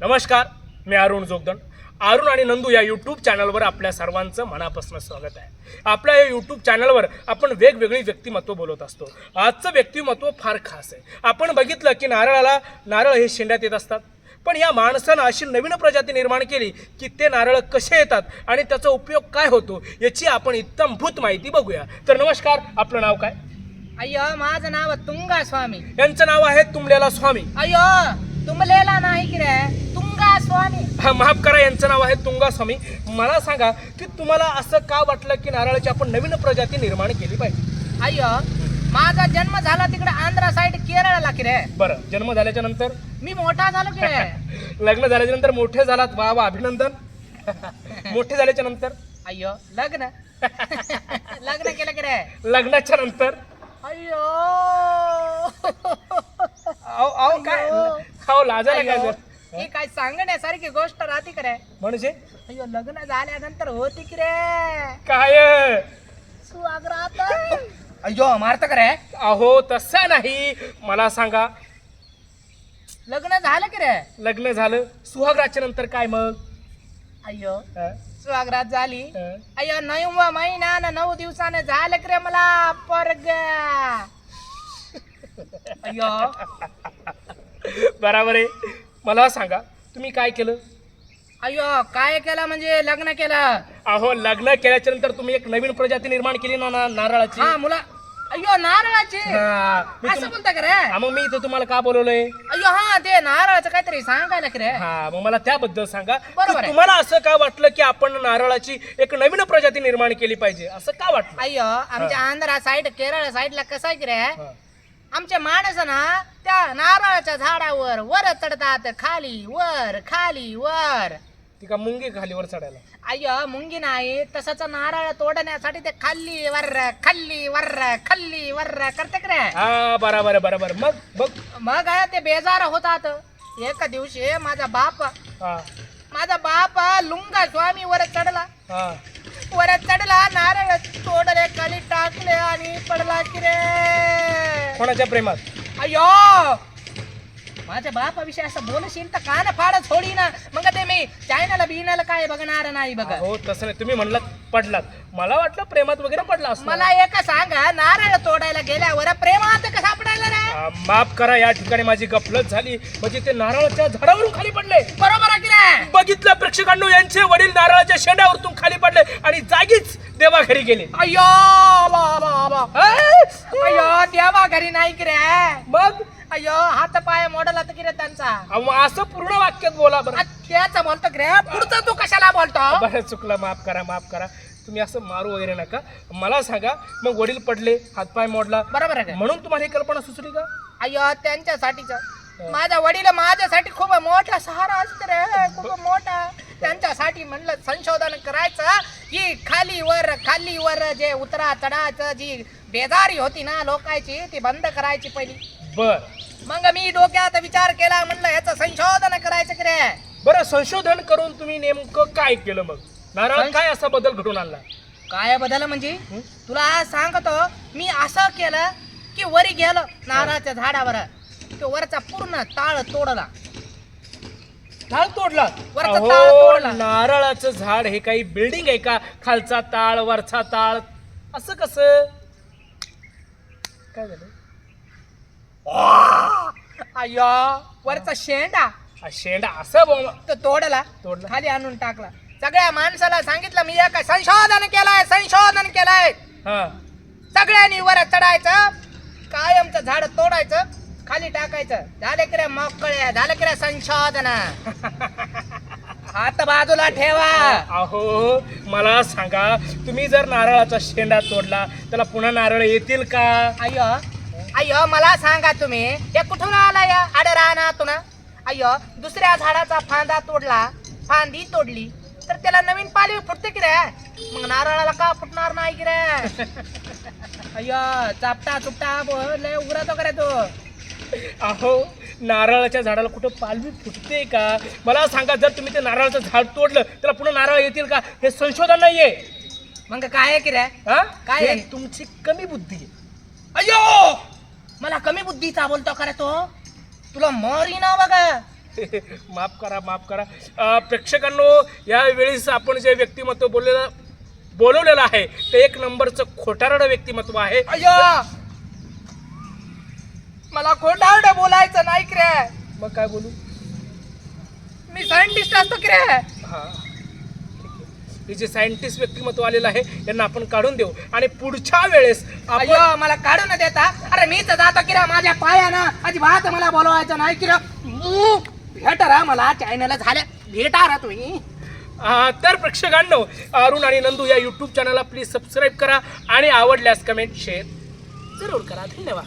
नमस्कार मी अरुण जोगदंड. अरुण आणि नंदू या यूट्यूब चॅनलवर आपल्या सर्वांचं मनापासून स्वागत आहे. आपल्या या यूट्यूब चॅनलवर आपण वेगवेगळी व्यक्तिमत्व बोलत असतो. आजचं व्यक्तिमत्व फार खास आहे. आपण बघितलं की नारळाला नारळ हे शेंड्यात येत असतात. पण या माणसानं अशी नवीन प्रजाती निर्माण केली की ते नारळ कसे येतात आणि त्याचा उपयोग काय होतो याची आपण इत्तमभूत माहिती बघूया. तर नमस्कार आपलं नाव काय? अय्यो माझं नाव तुंगा स्वामी. यांचं नाव आहे तुमलेला स्वामी. अय्यो! तुंबलेला नाही की रे? तुंगा स्वामी. हा माफ करा यांचं नाव आहे तुंगा स्वामी. मला सांगा की तुम्हाला असं का वाटलं की नारळाची आपण नवीन प्रजाती निर्माण केली पाहिजे? अय्यो माझा जन्म झाला तिकडे आंध्रा साईड केरळला की रे? बरं जन्म झाल्याच्यानंतर? मी मोठा झालो की रे. लग्न झाल्याच्यानंतर मोठे झालात. वा वा अभिनंदन. मोठे झाल्याच्यानंतर? अय्यो लग्न. लग्न केलं की रे? लग्नाच्या नंतर? अय्यो अहो अहो काय? अहो लाजायला काय जर ही काय सांगण्यासारखी गोष्ट राहते की रे? म्हणजे अय्यो लग्न झाल्यानंतर होती की रे? काय? सुहागरात अय्यो मारत का रे? अहो तसं नाही. मला सांगा. लग्न झालं की रे? लग्न झालं. सुहागराच्या नंतर काय मग? अय्यो हं? सुहागरात झाली. हं? अय्यो नववा महिना न नऊ दिवसानं झालं की रे मला पोरग? अय्यो बराबर आहे. मला सांगा तुम्ही काय केलं? अय्यो काय केलं म्हणजे लग्न केलं. अहो लग्न केल्याच्यानंतर तुम्ही एक नवीन प्रजाती निर्माण केली ना ना- नारळाची? हा मुला अय्यो नारळाची? हा, मी असं तुम- बोलता का रे? हा, मग मी इथं तुम्हाला का बोलवलंय? अय्यो हा ते नारळाचं काहीतरी सांगायला की रे? हा मग मला त्याबद्दल सांगा. बरोबर आहे. तुम्हाला असं का वाटलं की आपण नारळाची एक नवीन प्रजाती निर्माण केली पाहिजे? असं का वाटलं? अय्यो आमच्या आंध्रा साईड केरळ साईडला कसं आहे की रे? हा. आमच्या माणसं ना त्या नारळाच्या झाडावर वर चढतात खाली वर खाली वर. ती का मुंगी खालीवर चढायला? अय्यो मुंगी नाही तसंच नारळ तोडण्यासाठी ते खाल्ली वर खाल्ली वर खाल्ली वर करते का रे हा बराबर आहे, बराबर. मग बघ मग ते बेजार होतात. एका दिवशी माझा बाप हा. माझा बाप लुंगा स्वामी वर चढला. हा. वर चढला नारळ तोडले खाली टाकले आणि पडला की रे. कोणाच्या प्रेमात? अय्यो! माझ्या बापाविषयी असं बोलशील तर कान फाड थोडी ना. मग ते मी चायनाला बिनाला काय बघणार नाही बघ. हो तसं नाही. तुम्ही म्हणलात पडलात. मला वाटलं प्रेमात वगैरे पडला असं मला एक सांगा नारळ तोडायला गेल्यावर माफ करा या ठिकाणी माझी गफलत झाली. म्हणजे ते नारळाच्या झाडावरून खाली पडले. बरोबर आहे की रे बघितलं प्रेक्षकांनो यांचे वडील नारळाच्या शेंड्यावरतून खाली पडले आणि जागीच देवा घरी गेले. अय्यो बा, बा, बा. अय्यो देवा घरी नाही की रे. मग? अय्यो हात पाय मोडला तर की रे त्यांचा? अहो, असं पूर्ण वाक्यात बोला बरं. त्याचं बोलतो की रे. पुढचं तू कशाला बोलतो? बरं चुकलं माफ करा माफ करा. तुम्ही असं मारू वगैरे नका. मला सांगा मग वडील पडले हातपाय मोडला. बरोबर आहे का? म्हणून तुम्हाला ही कल्पना सुचली का? अय्यो त्यांच्यासाठीच. माझा वडील माझ्यासाठी खूप मोठा सहारा असते रे खूप मोठा. त्यांच्यासाठी म्हणलं संशोधन करायचं. ही खाली वर खाली वर जे उतरा चढाचं जी बेजारी होती ना लोकांची ती बंद करायची पहिली. बर. मग मी डोक्यात विचार केला म्हणलं याचं संशोधन करायचं की रे? बरं संशोधन करून तुम्ही नेमकं काय केलं मग? नारळ काय असा बदल घडून आणला? काय बदल म्हणजे? तुला सांगतो मी असं केलं की वरी गेलो नारळाच्या झाडावर तो वरचा पूर्ण ताळ तोडला. ताळ तोडला? वरचा अहो, ताळ तोडला. नारळाचं झाड हे काही बिल्डिंग आहे का? खालचा ताळ वरचा ताळ? असं कसं? काय झालं? अय्यो वरचा शेंडा. हा शेंडा असं तो तोडला. तोडला. खाली आणून टाकला. सगळ्या माणसाला सांगितलं मी एक संशोधन केलंय संशोधन केलंय. हा. सगळ्यांनी वर चढायचं कायमचं झाड तोडायचं खाली टाकायचं. झाले की रे मोकळे झालं की रे संशोधन. हात बाजूला ठेवा. अहो मला सांगा तुम्ही जर नारळाचा शेंडा तोडला त्याला पुन्हा नारळ येतील का? अय्यो अय्यो मला सांगा तुम्ही हे कुठून आला या आडरानातून? अय्यो दुसऱ्या झाडाचा फांदा तोडला फांदी तोडली. तर त्याला नवीन पालवी फुटते की रे? मग नारळाला का फुटणार नाही की रे? अय्यो चापटा चुपटा बोल, लय उघडतो करे तू? अहो नारळाच्या झाडाला कुठं पालवी फुटते का? मला सांगा जर तुम्ही ते नारळाचं झाड तोडलं त्याला पुन्हा नारळ येतील का? हे संशोधन नाहीये. मग काय आहे की रे? हा? काय हे आहे? तुमची कमी बुद्धी आहे. अय्यो! मला कमी बुद्धीचा बोलतो का रे तो? तुला मरी ना बघा. माफ करा माफ करा. प्रेक्षकांनो यावेळेस आपण जे व्यक्तिमत्व बोललेलं बोलवलेलं आहे ते एक नंबरचं खोटारडं व्यक्तिमत्व आहे. मला खोटारड बोलायचं नाही की रे. मग काय बोलू? मी सायंटिस्ट असतो की रे. हा. हे जे सायंटिस्ट व्यक्तिमत्व आलेलं आहे यांना आपण काढून देऊ. आणि पुढच्या वेळेस आपण मला काढू न देता. अरे मीच जातो की रे माझ्या पायानं. अजिबात मला बोलवायचं नाही की रे. ऊ, भेट रा मला चॅनल झाल्या भेटा रा तुम्ही. आ, तर प्रेक्षकांनो अरुण आणि नंदू या यूट्यूब चॅनलला प्लीज सबस्क्राईब करा आणि आवडल्यास कमेंट शेअर जरूर करा. धन्यवाद.